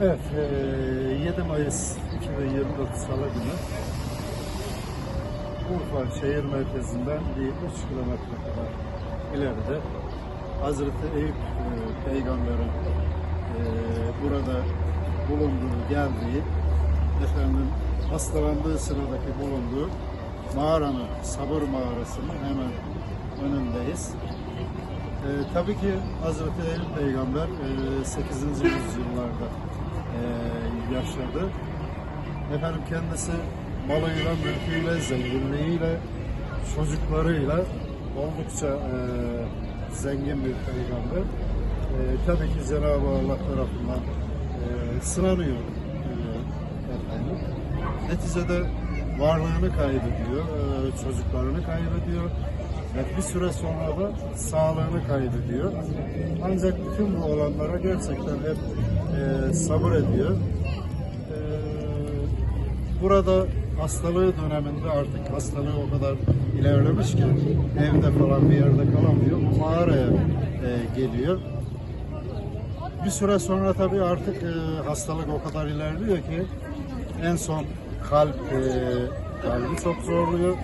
Evet, eee, 7 Mayıs 2024 Salı günü Urfa şehir merkezinden bir 3 kilometre kadar ileride Hazreti Eyüp eee, peygamberin eee, burada bulunduğu, geldiği, efendim hastalandığı sıradaki bulunduğu mağaranın, sabır mağarasının hemen önündeyiz. Ee, tabii ki Hazreti Eyüp Peygamber e, 8. yüzyıllarda e, yaşadı. Efendim kendisi malıyla, mülküyle, zenginliğiyle, çocuklarıyla oldukça e, zengin bir peygamber. E, tabii ki Cenab-ı Allah tarafından e, sınanıyor e, efendim. Neticede varlığını kaybediyor, e, çocuklarını kaybediyor ve bir süre sonra da sağlığını kaybediyor. Ancak bütün bu olanlara gerçekten hep e, sabır ediyor. E, burada hastalığı döneminde artık hastalığı o kadar ilerlemiş ki evde falan bir yerde kalamıyor. Mağaraya e, geliyor. Bir süre sonra tabii artık e, hastalık o kadar ilerliyor ki en son kalp e, kalbi çok zorluyor.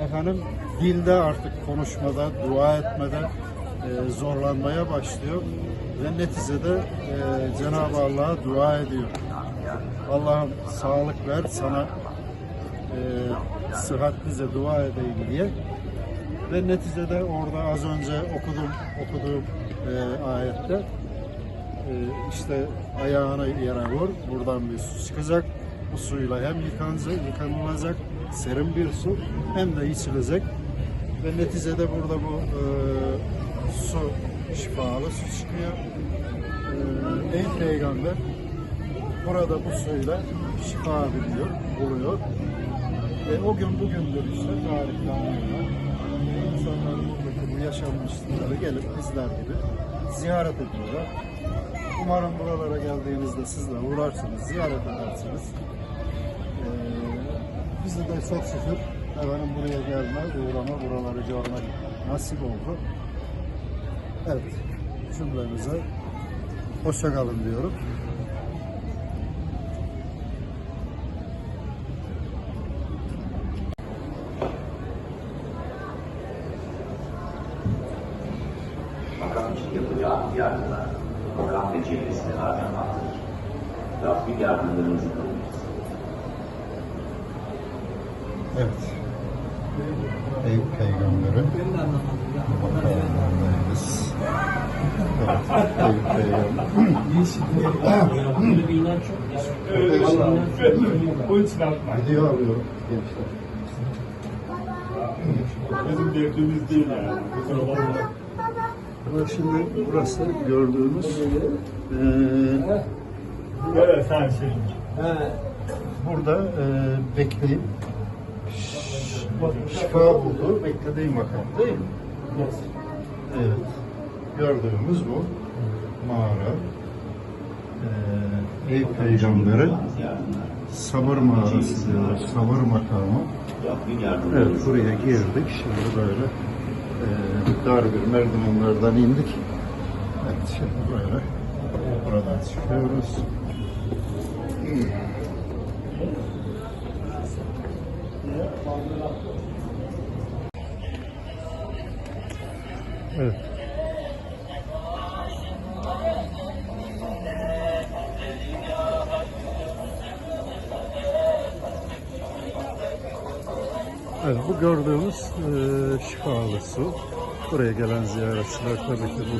Efendim dilde artık konuşmada, dua etmede e, zorlanmaya başlıyor ve neticede e, Cenab-ı Allah'a dua ediyor. Allah'ım sağlık ver sana e, sıhhatlice dua edeyim diye. Ve neticede orada az önce okudum okuduğum e, ayette e, işte ayağını yere vur buradan bir su çıkacak. Bu suyla hem yıkanacak, yıkanılacak serin bir su hem de içilecek. Ve neticede burada bu e, su şifalı su çıkıyor. E, Ey peygamber burada bu suyla şifa biliyor, buluyor. Ve o gün bugündür işte tarihlerinde insanlar buradaki bu yaşanmışlıkları gelip bizler gibi ziyaret ediyorlar. Umarım buralara geldiğinizde siz de uğrarsınız, ziyaret edersiniz. Ee, bize de çok şükür efendim buraya gelme, uğrama, buraları görme nasip oldu. Evet, cümlemize hoşça kalın diyorum. makam için yapacağı yardımlar, makam ve çevresini harcamaktır. Rabbim yardımlarınızı kabul etsin. Evet. Eyüp Peygamber'in makamındayız. Evet. Böyle bir inanç yok. Gençler. Bizim derdimiz değil yani. Kusura bakma. Ama şimdi burası gördüğünüz eee Evet sen şey. burada eee bekleyip şifa bulduğu beklediği makam değil mi? Evet. Gördüğümüz bu mağara. Eee Eyüp Peygamber'in sabır mağarası diyorlar. Sabır makamı. Evet buraya girdik. Şimdi böyle eee dar bir merdivenlerden indik. Evet şimdi böyle buradan çıkıyoruz. Evet. Evet, bu gördüğümüz e, şifalı su. Buraya gelen ziyaretçiler tabii ki bu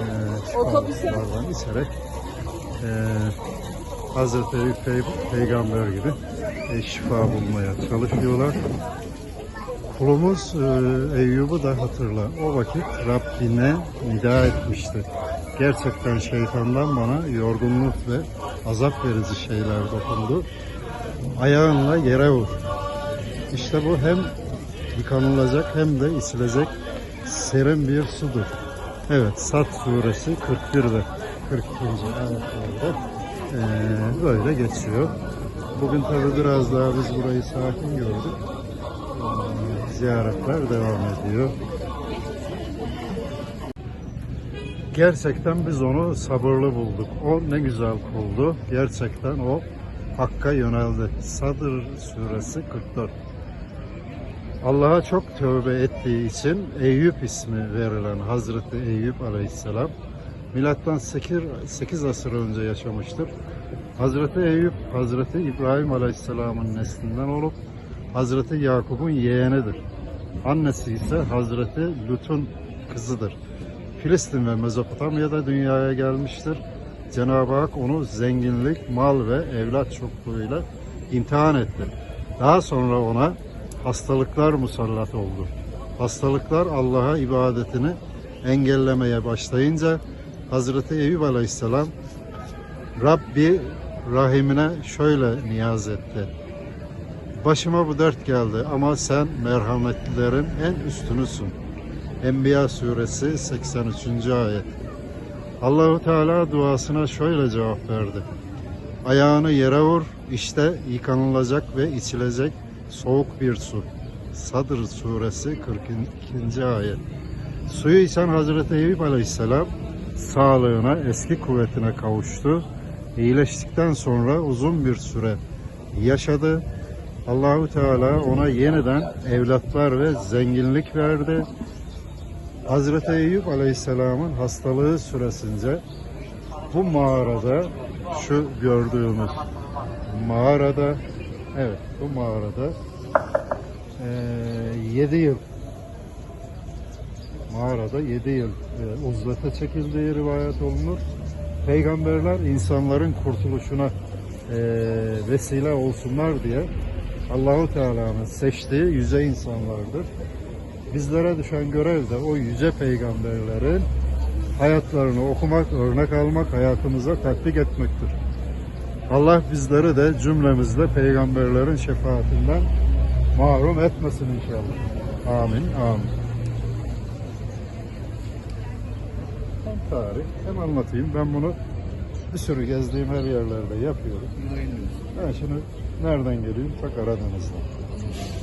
e, şifalılardan içerek e, Hazreti Peygamber gibi e, şifa bulmaya çalışıyorlar. Kulumuz e, Eyyub'u da hatırla. O vakit Rabbine nida etmişti. Gerçekten şeytandan bana yorgunluk ve azap verici şeyler dokundu. Ayağınla yere vur. İşte bu hem yıkanılacak hem de içilecek serin bir sudur. Evet, Sat suresi 41 ve 42. ayetlerde eee, böyle geçiyor. Bugün tabi biraz daha biz burayı sakin gördük. Ziyaretler devam ediyor. gerçekten biz onu sabırlı bulduk. O ne güzel kuldu. Gerçekten o Hakk'a yöneldi. Sadır suresi 44. Allah'a çok tövbe ettiği için Eyüp ismi verilen Hazreti Eyüp Aleyhisselam milattan 8, 8 asır önce yaşamıştır. Hazreti Eyüp Hazreti İbrahim Aleyhisselam'ın neslinden olup Hazreti Yakup'un yeğenidir. Annesi ise Hazreti Lut'un kızıdır. Filistin ve Mezopotamya'da dünyaya gelmiştir. Cenab-ı Hak onu zenginlik, mal ve evlat çokluğuyla imtihan etti. Daha sonra ona hastalıklar musallat oldu. Hastalıklar Allah'a ibadetini engellemeye başlayınca Hazreti Eyüp Aleyhisselam Rabbi rahimine şöyle niyaz etti. Başıma bu dert geldi ama sen merhametlilerin en üstünüsün. Enbiya suresi 83. ayet. Allahu Teala duasına şöyle cevap verdi. Ayağını yere vur, işte yıkanılacak ve içilecek soğuk bir su. Sadır suresi 42. ayet. Suyu içen Hazreti Eyüp Aleyhisselam sağlığına, eski kuvvetine kavuştu. İyileştikten sonra uzun bir süre yaşadı. Allahu Teala ona yeniden evlatlar ve zenginlik verdi. Hazreti Eyüp Aleyhisselam'ın hastalığı süresince bu mağarada şu gördüğümüz mağarada evet bu mağarada 7 yıl mağarada 7 yıl e, uzlete çekildiği rivayet olunur. Peygamberler insanların kurtuluşuna e, vesile olsunlar diye Allahu Teala'nın seçtiği yüce insanlardır. Bizlere düşen görev de o yüce peygamberlerin hayatlarını okumak, örnek almak, hayatımıza tatbik etmektir. Allah bizleri de cümlemizle peygamberlerin şefaatinden mahrum etmesin inşallah. Amin, amin. Hem tarih hem anlatayım. Ben bunu bir sürü gezdiğim her yerlerde yapıyorum. Ben şimdi nereden geliyorum? Tak Karadeniz'den.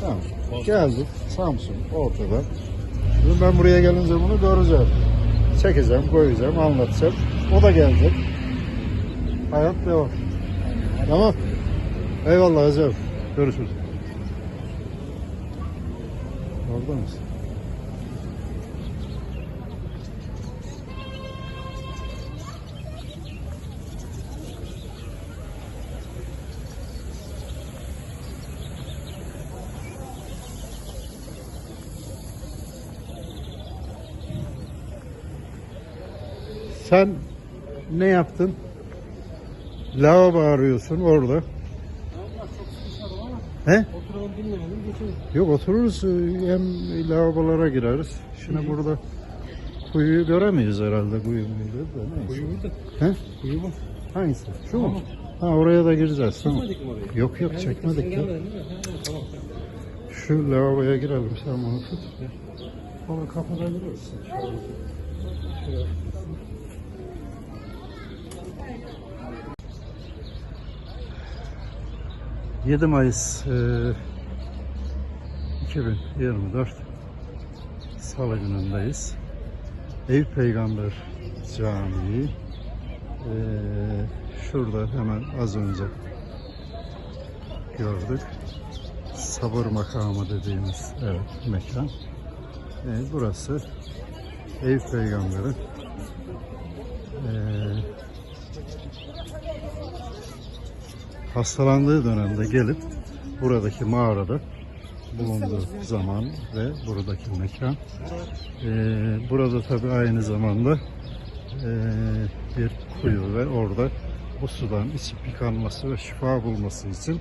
Tamam. Geldik. Samsun ortada. Şimdi ben buraya gelince bunu göreceğim. Çekeceğim, koyacağım, anlatacağım. O da gelecek. Hayat devam. Tamam. Eyvallah hocam. Görüşürüz. Orada mısın? Sen ne yaptın? Lavabo arıyorsun orada. He? Oturalım dinleyelim geçelim. Yok otururuz hem lavabolara gireriz. Şimdi burada kuyuyu göremeyiz herhalde kuyu muydu. Kuyu burada. He? Kuyu bu. Hangisi? Şu mu? Ha oraya da gireceğiz. Tamam. Çekmedik mi orayı? Yok yok Ben çekmedik ya. gelmedin? Ha, tamam. Şu lavaboya girelim sen bunu tut. Onu kapıda girersin. Şöyle. Şöyle. 7 Mayıs e, 2024 Salı günündeyiz. Eyüp Peygamber Camii e, şurada hemen az önce gördük. Sabır makamı dediğimiz evet mekan. E, burası Eyüp Peygamber'in e, hastalandığı dönemde gelip buradaki mağarada bulunduğu zaman ve buradaki mekan. Ee, burada tabi aynı zamanda ee, bir kuyu ve orada bu sudan içip yıkanması ve şifa bulması için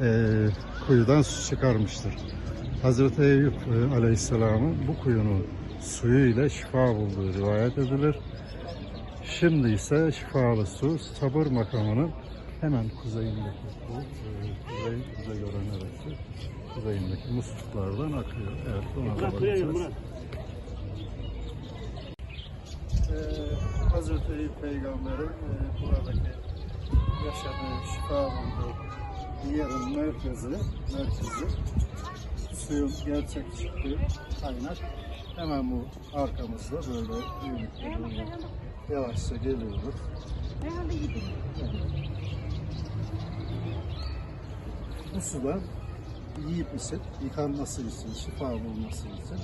ee, kuyudan su çıkarmıştır. Hazreti Eyüp e, Aleyhisselam'ın bu kuyunun suyu ile şifa bulduğu rivayet edilir. Şimdi ise şifalı su sabır makamının hemen kuzeyindeki bu e, kuzey kuzey gören neresi? Kuzeyindeki musluklardan akıyor. Evet, ona da bakacağız. Ee, Hazreti Eyüp Peygamber'in e, buradaki yaşadığı, şifa bulduğu yerin merkezi, merkezi suyun gerçek çıktığı kaynak Hemen bu arkamızda böyle yavaşça geliyoruz. Bu sular yiyip içip yıkanması için, şifa bulması için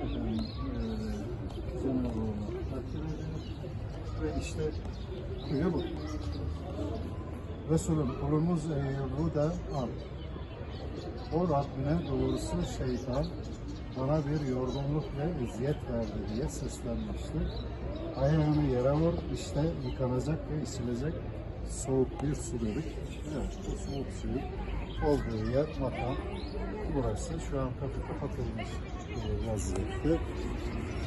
efendim, eee Cenab-ı. Ve işte kuyu bu. Resulüm kulumuz Eyyub'u da al. O Rabbine doğrusu şeytan bana bir yorgunluk ve eziyet verdi diye seslenmişti. Ayağını yere vur, işte yıkanacak ve içilecek soğuk bir su dedik. Evet, bu soğuk suyu olduğu yer makam. Burası şu an kapı kapatılmış vaziyette.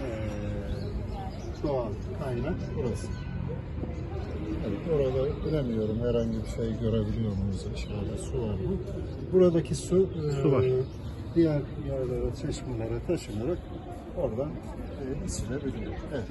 Ee, doğal kaynak burası. Evet, orada bilemiyorum herhangi bir şey görebiliyor muyuz aşağıda su var mı? Buradaki su, Su var. e, diğer yerlere, çeşmelere taşınarak oradan e, içilebiliyor. Evet.